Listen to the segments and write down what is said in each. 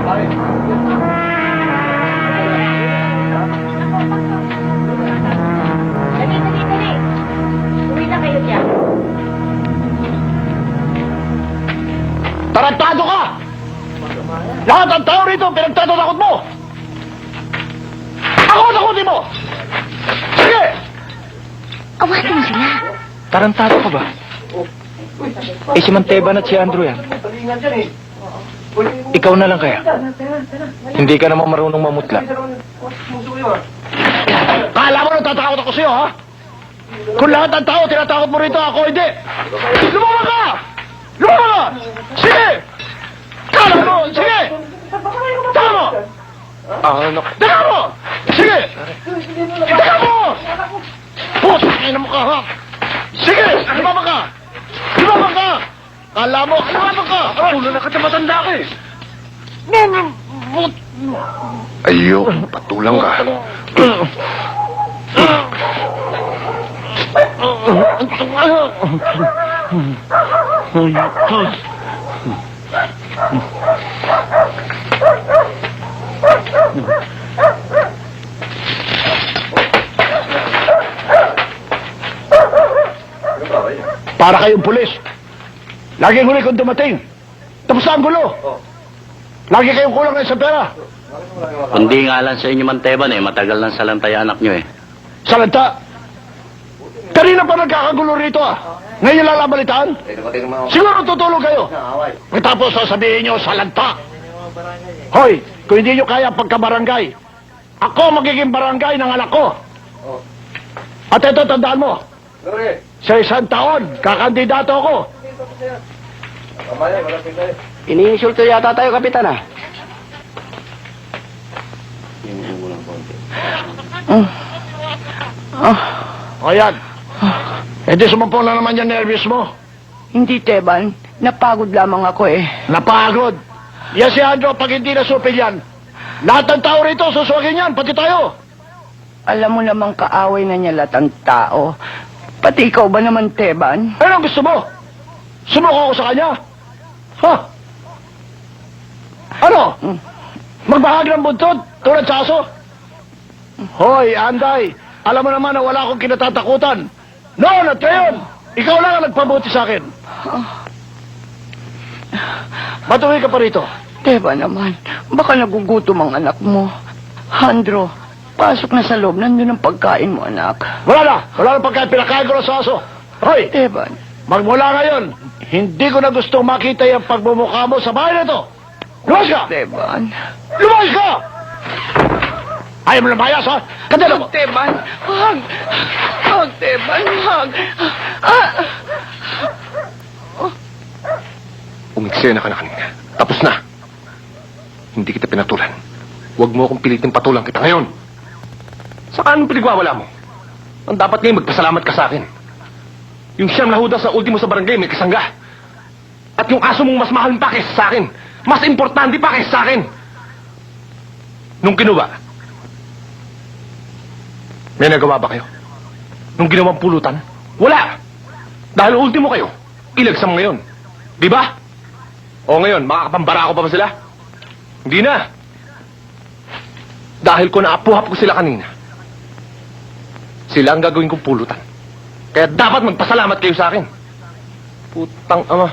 Dali, dali, dali. Uwi kayo dyan. Tarantado ka! Lahat ang tao rito, pinagtatatakot mo! Ako ang takutin mo! Sige! Awakan mo sila. Tarantado ka ba? Eh si Manteba at si Andrew yan. Talingan dyan eh. Ikaw na lang kaya. Hindi ka naman marunong mamutla. Kala mo nang tatakot ako sa'yo, ha? Kung lahat ng tao tinatakot mo rito, ako hindi. Lumawa ka! Lumawa ka! Sige! Kala mo! Sige! Taka mo! Ah, ano? Taka mo! Sige! Taka mo! Putang ina mo ka, ha? Sige! Lumawa ka! Lumawa ka! Kala mo, lumawa ka! Ulo na ka matanda ka eh! Ayoko, patulang ka. Para kayong pulis. Laging huli kung dumating. Tapos na ang gulo. Lagi kayong kulang na sa pera. Kundi nga lang sa inyo Manteban eh, matagal lang sa lantay anak nyo eh. Salanta. Kanina pa nagkakagulo rito ah. Ngayon lang labalitaan? Siguro tutulog kayo. Tapos sasabihin nyo, salanta. Hoy, kung hindi nyo kaya pagkabarangay, ako magiging barangay ng anak ko. At ito, tandaan mo. Sa isang taon, kakandidato ako. Iniinsulto yata tayo, Kapitan ah. O yan. E di sumampong na naman yan nervous mo. Hindi, Teban. Napagod lamang ako eh. Napagod. Yan si Andro, pag hindi nasupil yan, lahat ng tao rito, suswagin yan, pati tayo. Alam mo namang kaaway na niya lahat ng tao. Pati ikaw ba naman, Teban? Ano ang gusto mo? Sumuko ako sa kanya? Ha? Ano? Magbahag ng buntot tulad sa aso? Hoy, Anday, alam mo naman na wala akong kinatatakutan. Noon at ngayon, ikaw lang ang nagpabuti sa akin. Matuloy ka pa rito. Teban naman, baka nagugutom ang anak mo. Handro, pasok na sa loob. Nandun ang pagkain mo, anak. Wala na. Wala na pagkain. Pinakain ko na sa aso. Hoy, Teban, magmula ngayon, hindi ko na gustong makita yung pagmumukha mo sa bahay na to. Lumayas ka! Teban. Lumayas ka! Ayaw mo lumayas, ha? Kadala mo! Teban, wag. Wag, Teban, wag. Ah, Umiksena ka na kanina. Tapos na. Hindi kita pinatulan. Huwag mo akong pilitin patulang kita ngayon. Saka anong pinagwawala mo? Ang dapat ngayon magpasalamat ka sa akin. Yung siyam na sa ultimo sa barangay may kasangga. At yung aso mong mas mahal pa kaysa sa akin. Mas importante pa kaysa sa akin. Nung kinuha, may nagawa ba kayo? Nung ginawang pulutan? Wala! Dahil ultimo kayo, ilagsam ngayon. Di ba? O ngayon, makakapambara ko pa ba sila? Hindi na. Dahil ko naapuhap ko sila kanina. Sila ang gagawin kong pulutan. Kaya dapat magpasalamat kayo sa akin. Putang ama.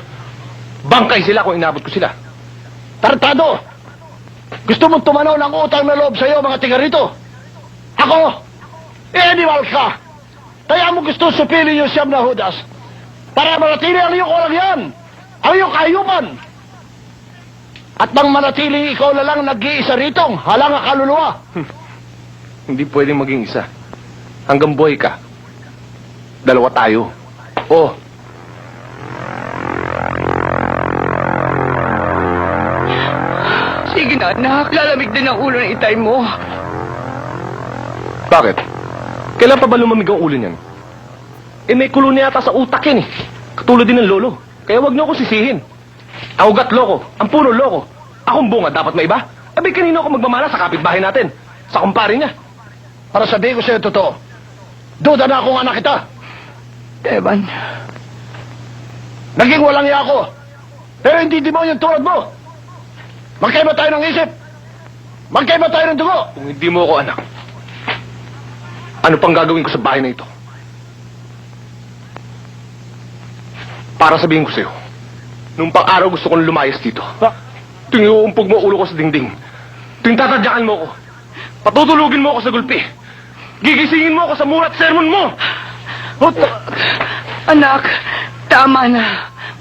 Bangkay sila kung inabot ko sila. Tartado! Gusto mong tumanaw ng utang na loob sa'yo, mga tiga rito? Ako? Animal ka! Kaya mo gusto supili yung siyam na hudas para manatili ang iyong walang yan! Ang iyong kayupan! At bang manatili ikaw na lang nag-iisa ritong halang ang kaluluwa. Hindi pwedeng maging isa. Hanggang buhay ka. Dalawa tayo. Oh, sige na, anak. Lalamig din ang ulo ng itay mo. bakit? Kailan pa ba lumamig ang ulo niyan? Eh may kulo na yata sa utak yan eh. Katulad din ng lolo. Kaya wag niyo ako sisihin. Ang ugat loko, ang puno loko. Akong bunga dapat may iba. Abay kanino ako magmamala sa kapitbahay natin? Sa kumpare niya. Para sabihin ko sa'yo totoo. Duda na akong anak kita. Teban, Naging walang iya ako. Pero hindi demonyo tulad mo. Magkaiba tayo ng isip. Magkaiba tayo ng dugo. Kung hindi mo ako anak, ano pang gagawin ko sa bahay na ito? Para sabihin ko sa'yo, nung pang araw gusto kong lumayas dito. Ha? Tuwing mo ulo ko sa dingding. Tuwing tatadyakan mo ko, patutulugin mo ako sa gulpi. Gigisingin mo ako sa murat sermon mo. O, ta- anak, tama na.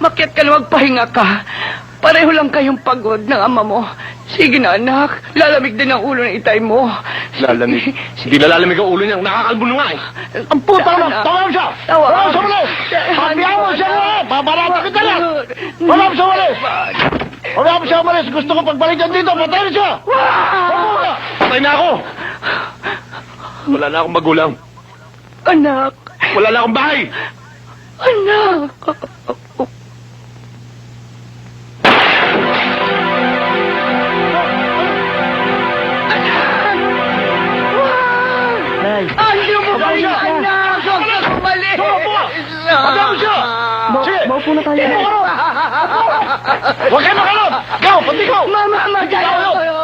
Makiat ka na magpahinga ka. Pareho lang kayong pagod ng ama mo. Sige na, anak. Lalamig din ang ulo ng itay mo. Lalamig. Hindi na lalamig ang ulo niya. Nakakalbo na nga eh. Ang puta mo! Tawag siya! Tawa. Tawag siya muli! Pabihan mo siya muli! Babarata kita mo siya muli! Wala mo siya muli! Gusto ko pagbalikan dito! Patayin siya! Wala! Patay na ako. Wala na akong magulang. Anak, Wala na akong bahay. anak. Nay! Ano mo Abang siya. anak? Huwag ka. Patayin mo siya! Sige! Maupo na tayo. Huwag kayo makalot! Go! Pati ko! Mama, magdala